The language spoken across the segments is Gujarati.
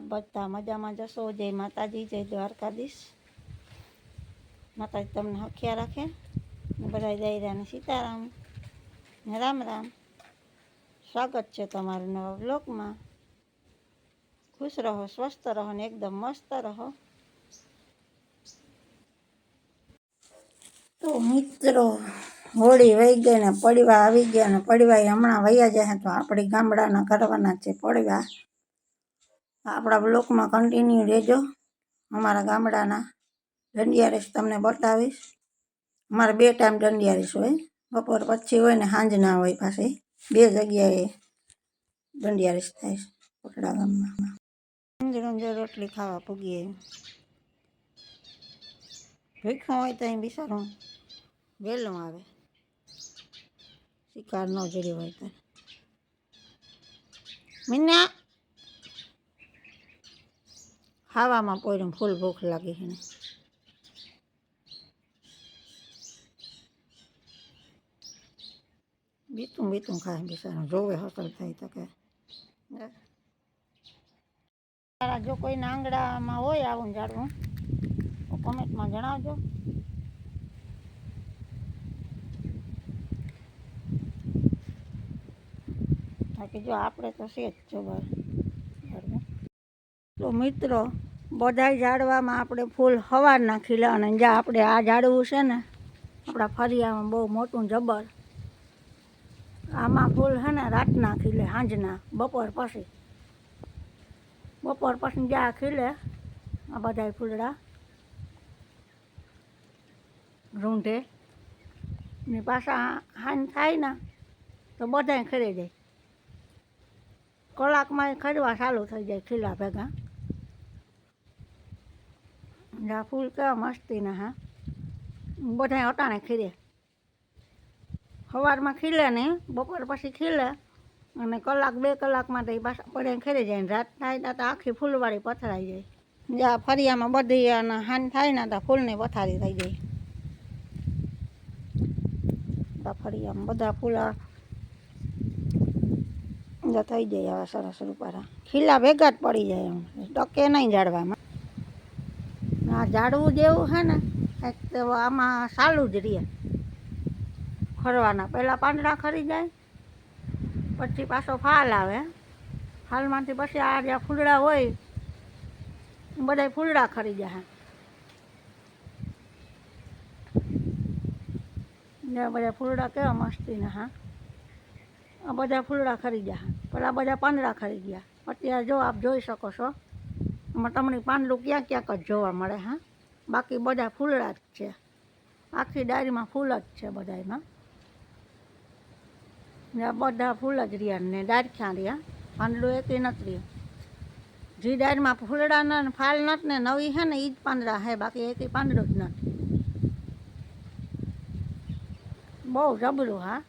બધા મજામાં જશો? જય માતાજી, જય દ્વારકાધીશ. માતાજી તમને હખ્યા રાખે? બધા દયરાને સીતારામ ને રામ રામ. સ્વાગત છે તમારું નવા બ્લોગમાં ખુશ રહો, સ્વસ્થ રહો ને એકદમ મસ્ત રહો. તો મિત્રો, હોળી વહી ગઈ ને પડવા આવી ગયા ને પડવા હમણાં વયા જાય તો આપણે ગામડાના કરવાના છે, પડવા. આપણા બ્લોકમાં કન્ટિન્યુ રહેજો. અમારા ગામડાના દંડિયા તમને બતાવીશ. અમારે બે ટાઈમ દંડિયા હોય. બપોર પછી હોય ને સાંજના હોય પાસે બે જગ્યાએ દંડિયા રેસ થાય કોટડા ગામમાં. રંજર રોટલી ખાવા પૂગીએ ભીખું હોય તો અહીં બિસારું વહેલું આવે. શિકાર ન જડી હોય તો. મીના! ખાવામાં પોઈને ફૂલ ભૂખ લાગી છે બીતું બીતું ખાય બિચારા, જોવે હસલ થાય તો કે. જો કોઈના આંગડામાં હોય આવું ઝાડવું, તો કોમેન્ટમાં જણાવજો. બાકી જો આપણે તો છે જ જો તો મિત્રો બધાય ઝાડવામાં આપણે ફૂલ સવારના નાખી અને જ્યાં આપણે આ ઝાડવું છે ને, આપણા ફરિયામાં બહુ મોટું જબર. આમાં ફૂલ છે ને રાતના ખીલે સાંજના બપોર પછી. બપોર પછી જ્યાં ખીલે આ બધા ફૂલડા. રૂંઢે. ને પાછા હાન થાય ને, તો બધાય ખરી જાય. કલાકમાં ખરવા ચાલુ થઈ જાય ખીલા ભેગા. આ ફૂલ કેવા મસ્તીના હા. બધાય અટાણે ખીરે. સવારમાં ખીલે ને, બપોર પછી ખીલે અને કલાક બે કલાકમાં તો એ પાછા પડે ખરી જાય રાત થાય ત્યાં તો આખી ફૂલવાળી પથરાઈ જાય. જ્યાં ફરિયામાં બધી અને હાન થાય ને તો ફૂલની પથારી થઈ જાય. ફરિયામાં બધા ફૂલ થઈ જાય આવા સરસ રૂપારા. ખીલા ભેગા જ પડી જાય એમ. ટકે નહીં ઝાડવામાં. આ ઝાડવું જેવું છે ને તો આમાં સાલું જ રહે. ખરવાના. પહેલાં પાંદડા ખરી જાય, પછી પાછો ફાલ આવે. ફાલમાંથી પછી આ જ્યાં ફૂલડા હોય બધા ફૂલડા ખરી જાય. ને બધા ફૂલડા કેવા મસ્તીના હા? આ બધા ફૂલડા ખરી ગયા પેલા બધા પાંદડા ખરી ગયા. અત્યારે જો આપ જોઈ શકો છો તમને પાંદડું ક્યાં ક્યાંક જ જોવા મળે, હા? બાકી બધા ફૂલડા જ છે. આખી ડાયરીમાં ફૂલ જ છે બધા એમાં ને આ બધા ફૂલ જ રહ્યા ને ડારખ્યા રહ્યા. પાંદડું એકેય નથી રહ્યું. જે ડાયરીમાં ફૂલડા ને ફાલ નથી ને નવી છે ને એ જ પાંદડા છે બાકી એકેય પાંદડું જ નથી. બહુ જબરું, હા?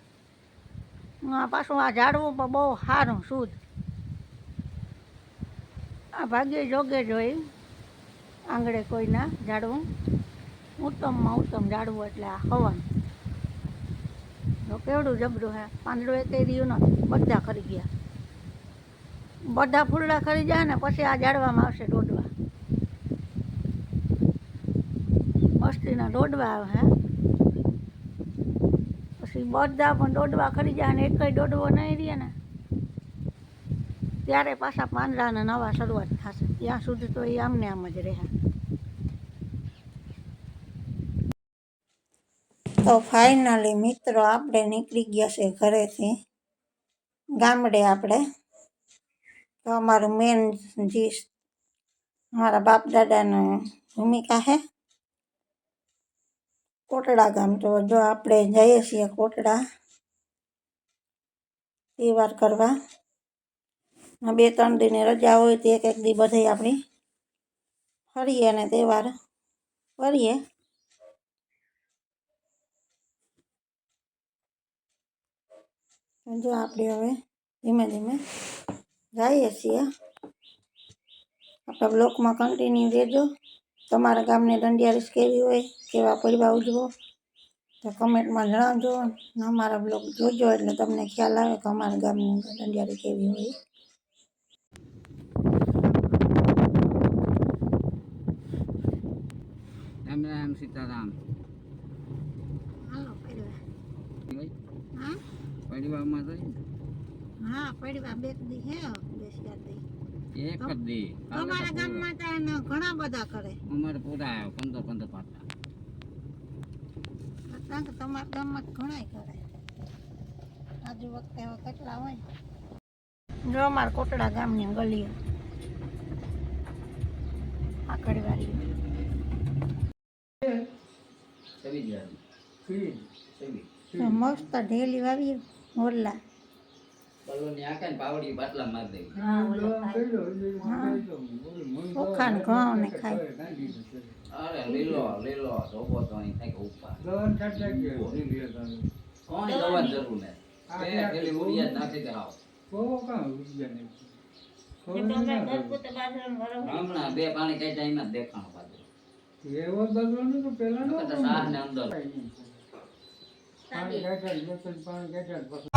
પાછું આ ઝાડવું પણ બહુ સારું, શુદ્ધ. આ ભાગ્ય જોગે જોઈ આંગળે કોઈના ઝાડવું ઉત્તમમાં ઉત્તમ ઝાડવું એટલે આ હવન. કેવડું જબરું હે. પાંદડું એ રહ્યું નથી બધા ખરી ગયા. બધા ફૂલડા ખરી જાય ને પછી આ ઝાડવામાં આવશે દોડવા. મસ્તીના દોડવા આવે હે. પછી બધા પણ દોડવા ખરી જાય ને એકય દોડવો નહીં રહે ને. ત્યારે પાછા પાંદડાના નવા શરૂઆત થશે. ત્યાં સુધી તો એ આમને આમ જ રહે. તો ફાઇનલી મિત્રો, આપણે નીકળી ગયા છે ઘરેથી. ગામડે આપણે. તો અમારું મેન જે અમારા બાપ દાદાની ભૂમિકા છે. કોટડા ગામ. તો જો આપણે જઈએ છીએ કોટડા, તહેવાર કરવા. આ બે ત્રણ દિનની રજા હોય તો એક એક દી બધે આપણી ફરીએ અને તહેવાર કરીએ. તો જો આપણે હવે ધીમે ધીમે જઈએ છીએ. આપણા બ્લોકમાં કન્ટિન્યુ રહેજો. તમારા ગામની દંડિયા રીસ કેવી હોય, કેવા પડવા ઉજવો, તો કમેન્ટમાં જણાવજો. અને અમારા બ્લોગ જોજો એટલે તમને ખ્યાલ આવે કે અમારા ગામની દંડિયારી કેવી હોય. સીતારામ પડવા ભાઈ હા પરિવારમાં તો હા પડવા બે દી હે બે દી એક જ દે અમારા ગામમાં તો ઘણા બધા કરે અમારે પૂરા પંદર પંદર પાતા તમારા ગામમાં ઘણાય કરે આજુ વખતે કેટલા હોય જો અમારા કોટડા ગામની ગલીઓ આકડવાળી સવી જાય સવી તો મસ્ત ઢેલી વાવી મોરલા. દે ઘઉં ને ખાય. લીલો લીલો ધોબો તો અહીં થાય ઉપર. કોઈ દવા જરૂર નહીં બે થેલી ઉડિયા નાખી દે આવ હમણાં બે પાણી કઈ ટાઈમ જ દેખાણું એવો પેલા નો નકર સાહ ને અંદર. પાણી ખેંચાય, પાણી ખેંચાય, પછી